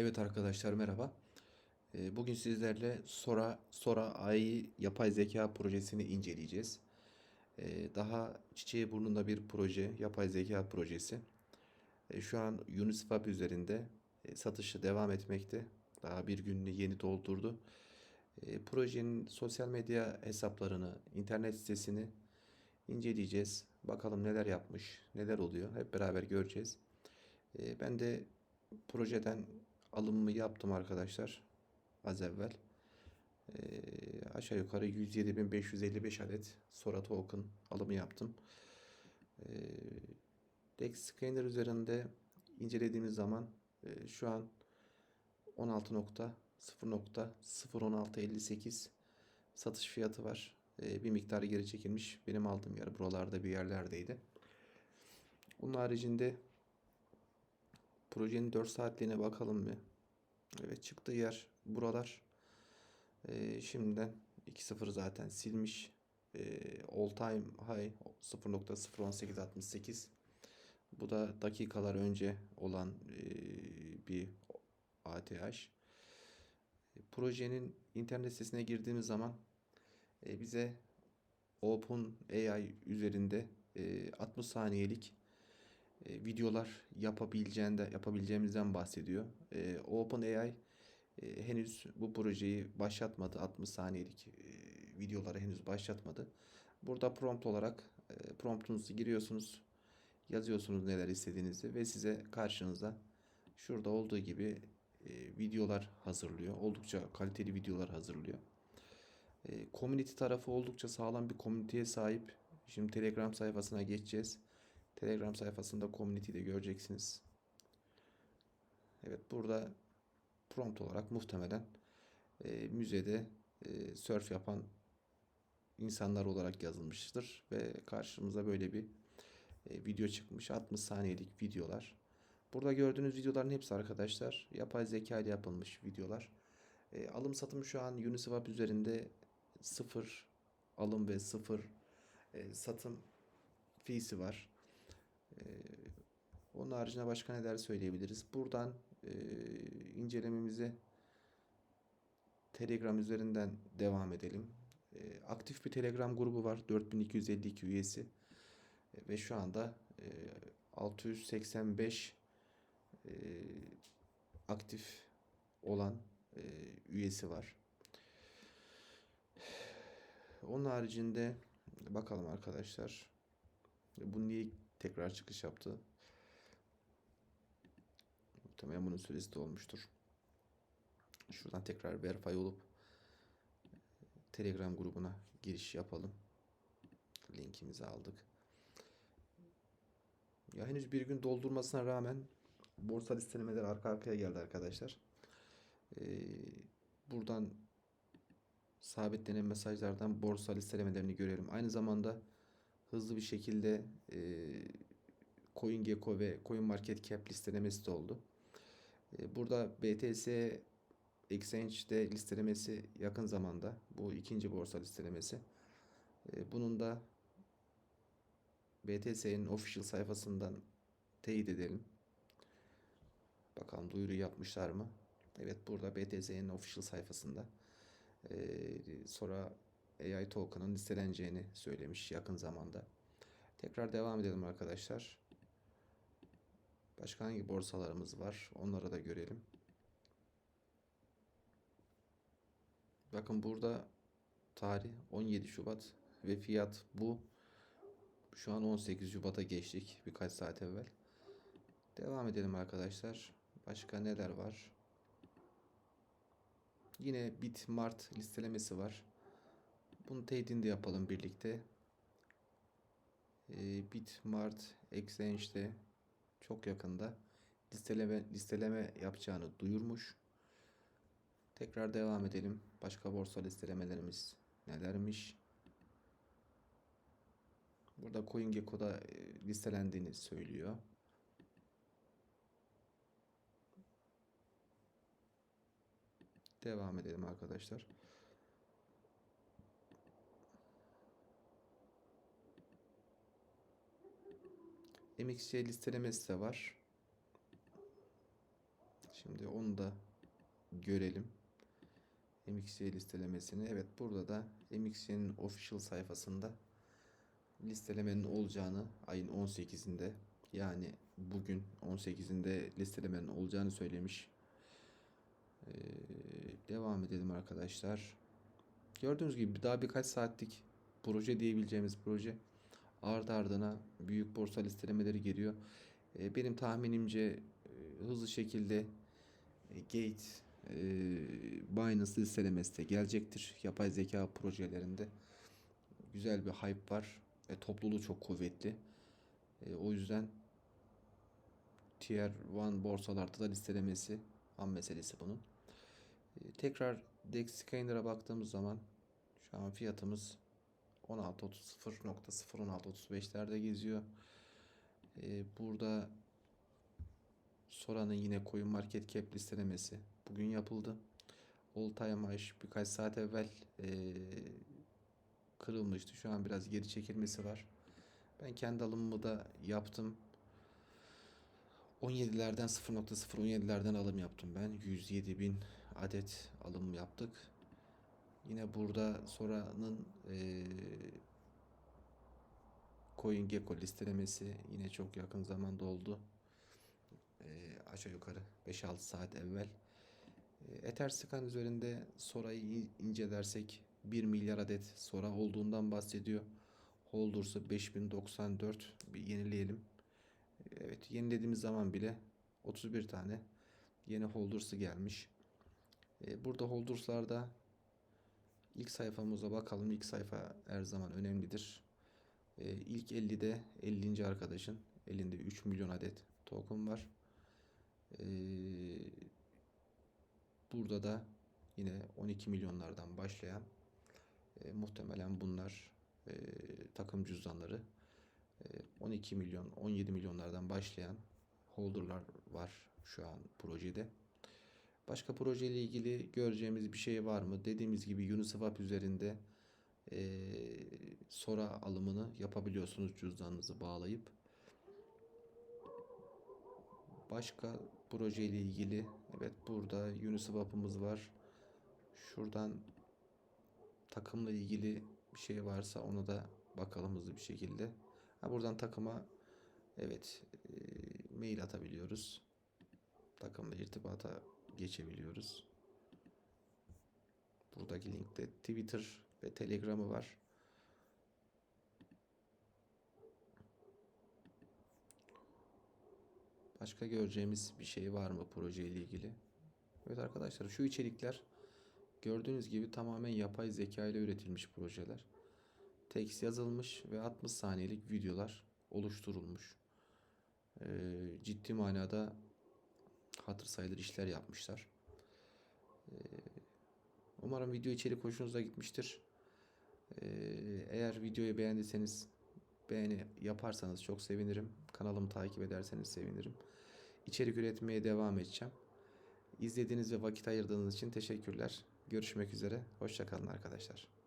Evet arkadaşlar merhaba. Ee, Bugün sizlerle Sora Sora AI yapay zeka projesini inceleyeceğiz. Ee, Daha çiçeği burnunda bir proje, yapay zeka projesi. Ee, Şu an Uniswap üzerinde e, satışı devam etmekte. Daha bir gününü yeni doldurdu. Projenin sosyal medya hesaplarını, internet sitesini inceleyeceğiz. Bakalım neler yapmış, neler oluyor. Hep beraber göreceğiz. Ben de projeden alımımı yaptım arkadaşlar az evvel. Ee, aşağı yukarı 107.555 adet Sora token alımı yaptım. Ee, Dex Scanner üzerinde incelediğimiz zaman e, şu an 16.0.01658 satış fiyatı var. Ee, bir miktar geri çekilmiş. Benim aldığım yer buralarda bir yerlerdeydi. Bunun haricinde Projenin 4 saatliğine bakalım bir. Evet çıktığı yer buralar. Ee, şimdiden 2.0 zaten silmiş. Ee, all time high 0.01868. Bu da dakikalar önce olan e, bir ATH. Projenin internet sitesine girdiğimiz zaman e, bize OpenAI üzerinde e, 60 saniyelik e, videolar yapabileceğinde yapabileceğimizden bahsediyor. E, OpenAI e, henüz bu projeyi başlatmadı. 60 saniyelik e, videoları henüz başlatmadı. Burada prompt olarak e, promptunuzu giriyorsunuz. Yazıyorsunuz neler istediğinizi ve size karşınıza şurada olduğu gibi e, videolar hazırlıyor. Oldukça kaliteli videolar hazırlıyor. E, community tarafı oldukça sağlam bir komüniteye sahip. Şimdi Telegram sayfasına geçeceğiz. Telegram sayfasında community'de göreceksiniz. Evet burada prompt olarak muhtemelen e, müzede e, surf yapan insanlar olarak yazılmıştır ve karşımıza böyle bir e, video çıkmış 60 saniyelik videolar. Burada gördüğünüz videoların hepsi arkadaşlar yapay zeka ile yapılmış videolar. E, alım satım şu an Uniswap üzerinde sıfır alım ve sıfır e, satım fee'si var. Ee, onun haricinde başka neler söyleyebiliriz? Buradan e, incelememize Telegram üzerinden devam edelim. E, aktif bir Telegram grubu var. 4252 üyesi. E, ve şu anda e, 685 e, aktif olan e, üyesi var. Onun haricinde bakalım arkadaşlar. Bu niye tekrar çıkış yaptı. Muhtemelen bunun süresi de olmuştur. Şuradan tekrar verify olup Telegram grubuna giriş yapalım. Linkimizi aldık. Ya henüz bir gün doldurmasına rağmen borsa listelemeleri arka arkaya geldi arkadaşlar. Ee, buradan sabitlenen mesajlardan borsa listelemelerini görelim. Aynı zamanda hızlı bir şekilde e, CoinGecko ve CoinMarketCap listelemesi de oldu. E, burada BTC Exchange'de listelemesi yakın zamanda. Bu ikinci borsa listelemesi. E, bunun da BTC'nin official sayfasından teyit edelim. Bakalım duyuru yapmışlar mı? Evet burada BTC'nin official sayfasında. E, sonra AI token'ın listeleneceğini söylemiş yakın zamanda. Tekrar devam edelim arkadaşlar. Başka hangi borsalarımız var? Onları da görelim. Bakın burada tarih 17 Şubat ve fiyat bu. Şu an 18 Şubat'a geçtik birkaç saat evvel. Devam edelim arkadaşlar. Başka neler var? Yine Bitmart listelemesi var. Bunu teyidini de yapalım birlikte. Ee, Bitmart Exchange'de çok yakında listeleme, listeleme yapacağını duyurmuş. Tekrar devam edelim. Başka borsa listelemelerimiz nelermiş? Burada CoinGecko'da e, listelendiğini söylüyor. Devam edelim arkadaşlar. MXC listelemesi de var. Şimdi onu da görelim. MXC listelemesini. Evet burada da MXC'nin official sayfasında listelemenin olacağını ayın 18'inde yani bugün 18'inde listelemenin olacağını söylemiş. Ee, devam edelim arkadaşlar. Gördüğünüz gibi daha birkaç saatlik proje diyebileceğimiz proje ardı ardına büyük borsa listelemeleri geliyor. Ee, benim tahminimce e, hızlı şekilde e, Gate, e, Binance listelemesi de gelecektir. Yapay zeka projelerinde güzel bir hype var ve topluluğu çok kuvvetli. E, o yüzden Tier 1 borsalarda da listelemesi an meselesi bunun. E, tekrar DEX baktığımız zaman şu an fiyatımız 16.30.0.1635'lerde geziyor. E, burada Sora'nın yine Coin Market Cap listelemesi bugün yapıldı. All Time High birkaç saat evvel e, kırılmıştı. Şu an biraz geri çekilmesi var. Ben kendi alımımı da yaptım. 17'lerden 0.017'lerden alım yaptım ben. 107 bin adet alım yaptık. Yine burada Sora'nın e, CoinGecko listelemesi yine çok yakın zamanda oldu. E, aşağı yukarı 5-6 saat evvel. E, Etherscan üzerinde Sora'yı in- incelersek 1 milyar adet Sora olduğundan bahsediyor. Holders'ı 5094 bir yenileyelim. Evet yenilediğimiz zaman bile 31 tane yeni Holders'ı gelmiş. E, burada Holders'larda ilk sayfamıza bakalım. İlk sayfa her zaman önemlidir. E, ilk 50'de 50. arkadaşın elinde 3 milyon adet token var. E, burada da yine 12 milyonlardan başlayan e, muhtemelen bunlar e, takım cüzdanları. E, 12 milyon, 17 milyonlardan başlayan holder'lar var şu an projede. Başka projeyle ilgili göreceğimiz bir şey var mı? Dediğimiz gibi Uniswap üzerinde e, Sora alımını yapabiliyorsunuz cüzdanınızı bağlayıp. Başka projeyle ilgili evet burada Uniswap'ımız var. Şuradan takımla ilgili bir şey varsa ona da bakalım hızlı bir şekilde. Ha, buradan takıma evet e, mail atabiliyoruz. Takımla irtibata geçebiliyoruz. Buradaki linkte Twitter ve Telegram'ı var. Başka göreceğimiz bir şey var mı proje ile ilgili? Evet arkadaşlar şu içerikler gördüğünüz gibi tamamen yapay zeka ile üretilmiş projeler. Text yazılmış ve 60 saniyelik videolar oluşturulmuş. Ee, ciddi manada hatır sayılır işler yapmışlar. Ee, umarım video içerik hoşunuza gitmiştir. Ee, eğer videoyu beğendiyseniz beğeni yaparsanız çok sevinirim. Kanalımı takip ederseniz sevinirim. İçerik üretmeye devam edeceğim. İzlediğiniz ve vakit ayırdığınız için teşekkürler. Görüşmek üzere. Hoşçakalın arkadaşlar.